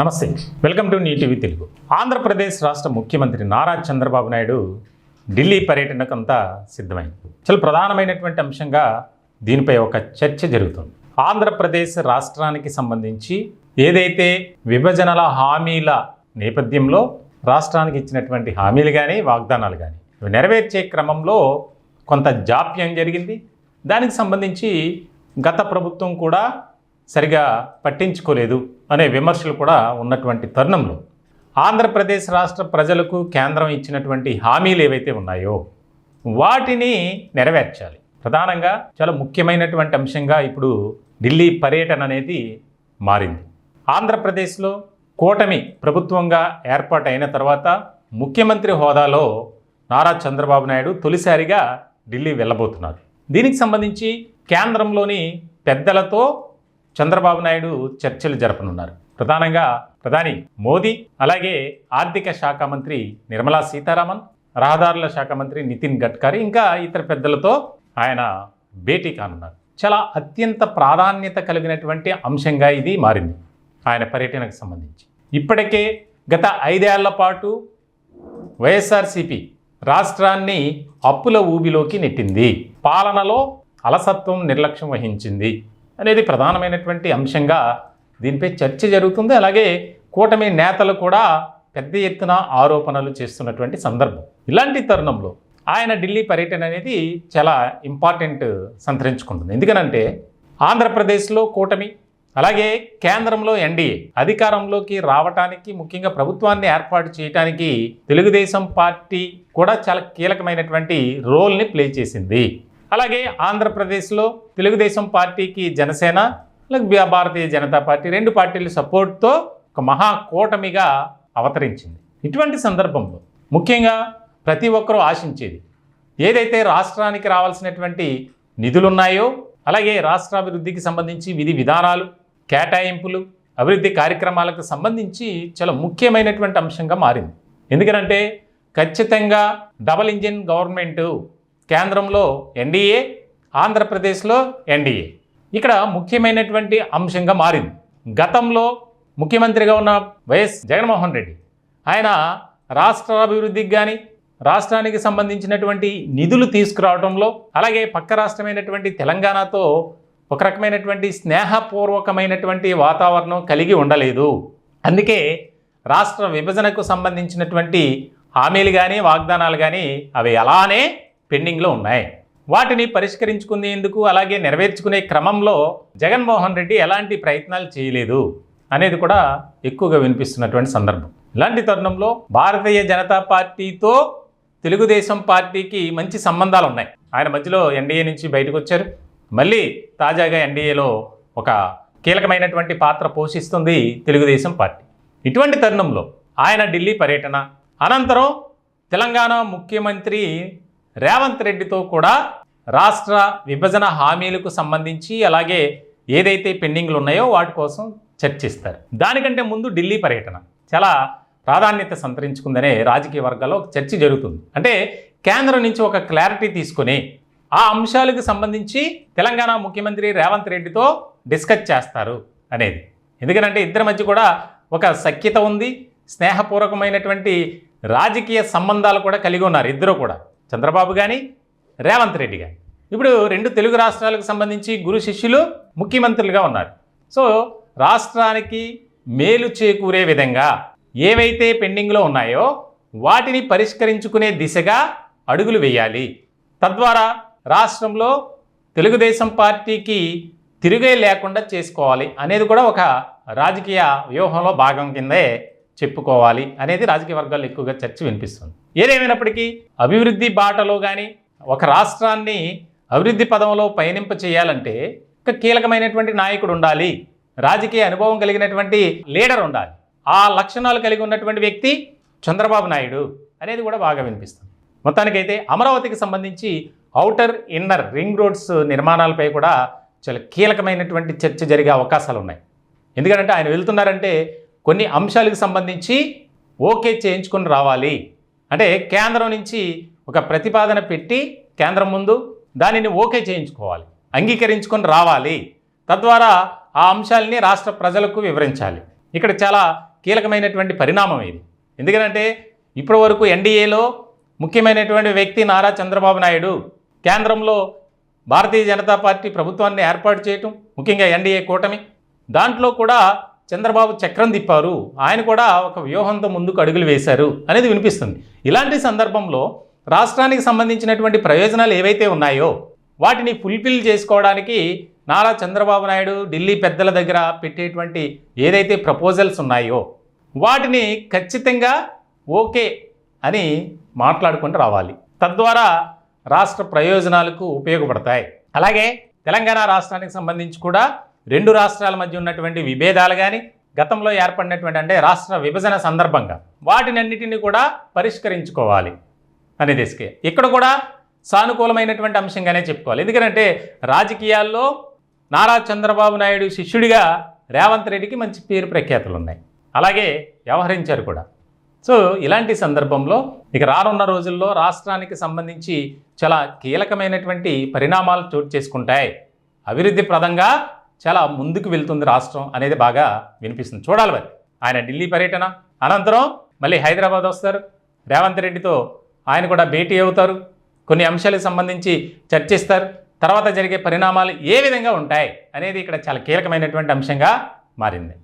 నమస్తే. Welcome to నీ TV Telugu Andhra Pradesh రాష్ట్ర ముఖ్యమంత్రి నారా చంద్రబాబు నాయుడు ఢిల్లీ పర్యటనకు అంతా సిద్ధమైంది. చాలా ప్రధానమైనటువంటి అంశంగా దీనిపై ఒక చర్చ జరుగుతుంది. ఆంధ్రప్రదేశ్ రాష్ట్రానికి సంబంధించి ఏదైతే విభజనల హామీల నేపథ్యంలో రాష్ట్రానికి ఇచ్చినటువంటి హామీలు కానీ వాగ్దానాలు కానీ నెరవేర్చే క్రమంలో కొంత జాప్యం జరిగింది. దానికి సంబంధించి గత ప్రభుత్వం కూడా సరిగా పట్టించుకోలేదు అనే విమర్శలు కూడా ఉన్నటువంటి తరుణంలో ఆంధ్రప్రదేశ్ రాష్ట్ర ప్రజలకు కేంద్రం ఇచ్చినటువంటి హామీలు ఏవైతే ఉన్నాయో వాటిని నెరవేర్చాలి. ప్రధానంగా చాలా ముఖ్యమైనటువంటి అంశంగా ఇప్పుడు ఢిల్లీ పర్యటన అనేది మారింది. ఆంధ్రప్రదేశ్లో కూటమి ప్రభుత్వంగా ఏర్పాటైన తర్వాత ముఖ్యమంత్రి హోదాలో నారా చంద్రబాబు నాయుడు తొలిసారిగా ఢిల్లీ వెళ్ళబోతున్నారు. దీనికి సంబంధించి కేంద్రంలోని పెద్దలతో చంద్రబాబు నాయుడు చర్చలు జరపనున్నారు. ప్రధానంగా ప్రధాని మోదీ అలాగే ఆర్థిక శాఖ మంత్రి నిర్మలా సీతారామన్ రహదారుల శాఖ మంత్రి నితిన్ గడ్కరీ ఇంకా ఇతర పెద్దలతో ఆయన భేటీ కానున్నారు. చాలా అత్యంత ప్రాధాన్యత కలిగినటువంటి అంశంగా ఇది మారింది ఆయన పర్యటనకు సంబంధించి. ఇప్పటికే గత ఐదేళ్ళ పాటు వైఎస్ఆర్సిపి రాష్ట్రాన్ని అప్పుల ఊబిలోకి నెట్టింది. పాలనలో అలసత్వం నిర్లక్ష్యం వహించింది. అనేది ప్రధానమైనటువంటి అంశంగా దీనిపై చర్చ జరుగుతుంది. అలాగే కూటమి నేతలు కూడా పెద్ద ఎత్తున ఆరోపణలు చేస్తున్నటువంటి సందర్భం. ఇలాంటి తరుణంలో ఆయన ఢిల్లీ పర్యటన అనేది చాలా ఇంపార్టెంట్ సంతరించుకుంటుంది. ఎందుకనంటే ఆంధ్రప్రదేశ్లో కూటమి అలాగే కేంద్రంలో ఎన్డీఏ అధికారంలోకి రావటానికి ముఖ్యంగా ప్రభుత్వాన్ని ఏర్పాటు చేయడానికి తెలుగుదేశం పార్టీ కూడా చాలా కీలకమైనటువంటి రోల్ని ప్లే చేసింది. అలాగే ఆంధ్రప్రదేశ్లో తెలుగుదేశం పార్టీకి జనసేన అలాగే భారతీయ జనతా పార్టీ రెండు పార్టీల సపోర్ట్తో ఒక మహా కూటమిగా అవతరించింది. ఇటువంటి సందర్భంలో ముఖ్యంగా ప్రతి ఒక్కరూ ఆశించేది ఏదైతే రాష్ట్రానికి రావాల్సినటువంటి నిధులున్నాయో అలాగే రాష్ట్రాభివృద్ధికి సంబంధించి విధి విధానాలు కేటాయింపులు అభివృద్ధి కార్యక్రమాలకు సంబంధించి చాలా ముఖ్యమైనటువంటి అంశంగా మారింది. ఎందుకనంటే ఖచ్చితంగా డబల్ ఇంజిన్ గవర్నమెంటు కేంద్రంలో ఎన్డీఏ ఆంధ్రప్రదేశ్లో ఎన్డీఏ ఇక్కడ ముఖ్యమైనటువంటి అంశంగా మారింది. గతంలో ముఖ్యమంత్రిగా ఉన్న వైఎస్ జగన్మోహన్ రెడ్డి ఆయన రాష్ట్ర అభివృద్ధికి కానీ రాష్ట్రానికి సంబంధించినటువంటి నిధులు తీసుకురావడంలో అలాగే పక్క రాష్ట్రమైనటువంటి తెలంగాణతో ఒక రకమైనటువంటి స్నేహపూర్వకమైనటువంటి వాతావరణం కలిగి ఉండలేదు. అందుకే రాష్ట్ర విభజనకు సంబంధించినటువంటి హామీలు కానీ వాగ్దానాలు కానీ అవి అలానే పెండింగ్లో ఉన్నాయి. వాటిని పరిష్కరించుకునేందుకు అలాగే నెరవేర్చుకునే క్రమంలో జగన్మోహన్ రెడ్డి ఎలాంటి ప్రయత్నాలు చేయలేదు అనేది కూడా ఎక్కువగా వినిపిస్తున్నటువంటి సందర్భం. ఇలాంటి తరుణంలో భారతీయ జనతా పార్టీతో తెలుగుదేశం పార్టీకి మంచి సంబంధాలు ఉన్నాయి. ఆయన మధ్యలో ఎన్డీఏ నుంచి బయటకు వచ్చారు. మళ్ళీ తాజాగా ఎన్డీఏలో ఒక కీలకమైనటువంటి పాత్ర పోషిస్తుంది తెలుగుదేశం పార్టీ. ఇటువంటి తరుణంలో ఆయన ఢిల్లీ పర్యటన అనంతరం తెలంగాణ ముఖ్యమంత్రి రేవంత్ రెడ్డితో కూడా రాష్ట్ర విభజన హామీలకు సంబంధించి అలాగే ఏదైతే పెండింగ్లు ఉన్నాయో వాటి కోసం చర్చిస్తారు దానికంటే ముందు ఢిల్లీ పర్యటన. చాలా ప్రాధాన్యత సంతరించుకుందనే రాజకీయ వర్గాల్లో ఒక చర్చ జరుగుతుంది. అంటే కేంద్రం నుంచి ఒక క్లారిటీ తీసుకొని ఆ అంశాలకు సంబంధించి తెలంగాణ ముఖ్యమంత్రి రేవంత్ రెడ్డితో డిస్కస్ చేస్తారు అనేది. ఎందుకంటే ఇద్దరి మధ్య కూడా ఒక సఖ్యత ఉంది స్నేహపూర్వకమైనటువంటి రాజకీయ సంబంధాలు కూడా కలిగి ఉన్నారు ఇద్దరు కూడా. చంద్రబాబు కానీ రేవంత్ రెడ్డి కానీ ఇప్పుడు రెండు తెలుగు రాష్ట్రాలకు సంబంధించి గురు శిష్యులు ముఖ్యమంత్రులుగా ఉన్నారు. సో రాష్ట్రానికి మేలు చేకూరే విధంగా ఏవైతే పెండింగ్లో ఉన్నాయో వాటిని పరిష్కరించుకునే దిశగా అడుగులు వేయాలి. తద్వారా రాష్ట్రంలో తెలుగుదేశం పార్టీకి తిరుగే లేకుండా చేసుకోవాలి అనేది కూడా ఒక రాజకీయ వ్యూహంలో భాగం కిందే చెప్పుకోవాలి అనేది రాజకీయ వర్గాల్లో ఎక్కువగా చర్చ వినిపిస్తుంది. ఏదేమైనప్పటికీ అభివృద్ధి బాటలో కానీ ఒక రాష్ట్రాన్ని అభివృద్ధి పదంలో పయనింప చేయాలంటే ఒక కీలకమైనటువంటి నాయకుడు ఉండాలి. రాజకీయ అనుభవం కలిగినటువంటి లీడర్ ఉండాలి. ఆ లక్షణాలు కలిగి ఉన్నటువంటి వ్యక్తి చంద్రబాబు నాయుడు అనేది కూడా బాగా వినిపిస్తుంది. మొత్తానికైతే అమరావతికి సంబంధించి అవుటర్ ఇన్నర్ రింగ్ రోడ్స్ నిర్మాణాలపై కూడా చాలా కీలకమైనటువంటి చర్చ జరిగే అవకాశాలు ఉన్నాయి ఎందుకంటే ఆయన వెళ్తున్నారంటే కొన్ని అంశాలకు సంబంధించి ఓకే చేయించుకొని రావాలి. అంటే కేంద్రం నుంచి ఒక ప్రతిపాదన పెట్టి కేంద్రం ముందు దానిని ఓకే చేయించుకోవాలి. అంగీకరించుకొని రావాలి. తద్వారా ఆ అంశాలని రాష్ట్ర ప్రజలకు వివరించాలి. ఇక్కడ చాలా కీలకమైనటువంటి పరిణామం ఇది. ఎందుకంటే ఇప్పటి వరకు ఎన్డీఏలో ముఖ్యమైనటువంటి వ్యక్తి నారా చంద్రబాబు నాయుడు కేంద్రంలో భారతీయ జనతా పార్టీ ప్రభుత్వాన్ని ఏర్పాటు చేయటం ముఖ్యంగా ఎన్డీఏ కూటమి. దాంట్లో కూడా చంద్రబాబు చక్రం తిప్పారు ఆయన కూడా ఒక వ్యూహంతో ముందుకు అడుగులు వేశారు అనేది వినిపిస్తుంది. ఇలాంటి సందర్భంలో రాష్ట్రానికి సంబంధించినటువంటి ప్రయోజనాలు ఏవైతే ఉన్నాయో వాటిని ఫుల్ఫిల్ చేసుకోవడానికి నారా చంద్రబాబు నాయుడు ఢిల్లీ పెద్దల దగ్గర పెట్టేటువంటి ఏదైతే ప్రపోజల్స్ ఉన్నాయో వాటిని ఖచ్చితంగా ఓకే అని మాట్లాడుకుంటూ రావాలి. తద్వారా రాష్ట్ర ప్రయోజనాలకు ఉపయోగపడతాయి. అలాగే తెలంగాణ రాష్ట్రానికి సంబంధించి కూడా రెండు రాష్ట్రాల మధ్య ఉన్నటువంటి విభేదాలు కానీ గతంలో ఏర్పడినటువంటి అంటే రాష్ట్ర విభజన సందర్భంగా వాటినన్నిటిని కూడా పరిష్కరించుకోవాలి అనే దిశకే ఇక్కడ కూడా సానుకూలమైనటువంటి అంశంగానే చెప్పుకోవాలి. ఎందుకంటే రాజకీయాల్లో నారా చంద్రబాబు నాయుడు శిష్యుడిగా రేవంత్ రెడ్డికి మంచి పేరు ప్రఖ్యాతులు ఉన్నాయి. అలాగే వ్యవహరించారు కూడా. సో ఇలాంటి సందర్భంలో ఇక రానున్న రోజుల్లో రాష్ట్రానికి సంబంధించి చాలా కీలకమైనటువంటి పరిణామాలు చోటు చేసుకుంటాయి. అభివృద్ధి ప్రదంగా చాలా ముందుకు వెళ్తుంది రాష్ట్రం అనేది బాగా వినిపిస్తుంది. చూడాలి మరి. ఆయన ఢిల్లీ పర్యటన. అనంతరం మళ్ళీ హైదరాబాద్ వస్తారు. రేవంత్ రెడ్డితో ఆయన కూడా భేటీ అవుతారు. కొన్ని అంశాలకు సంబంధించి చర్చిస్తారు. తర్వాత జరిగే పరిణామాలు ఏ విధంగా ఉంటాయి అనేది ఇక్కడ చాలా కీలకమైనటువంటి అంశంగా మారింది.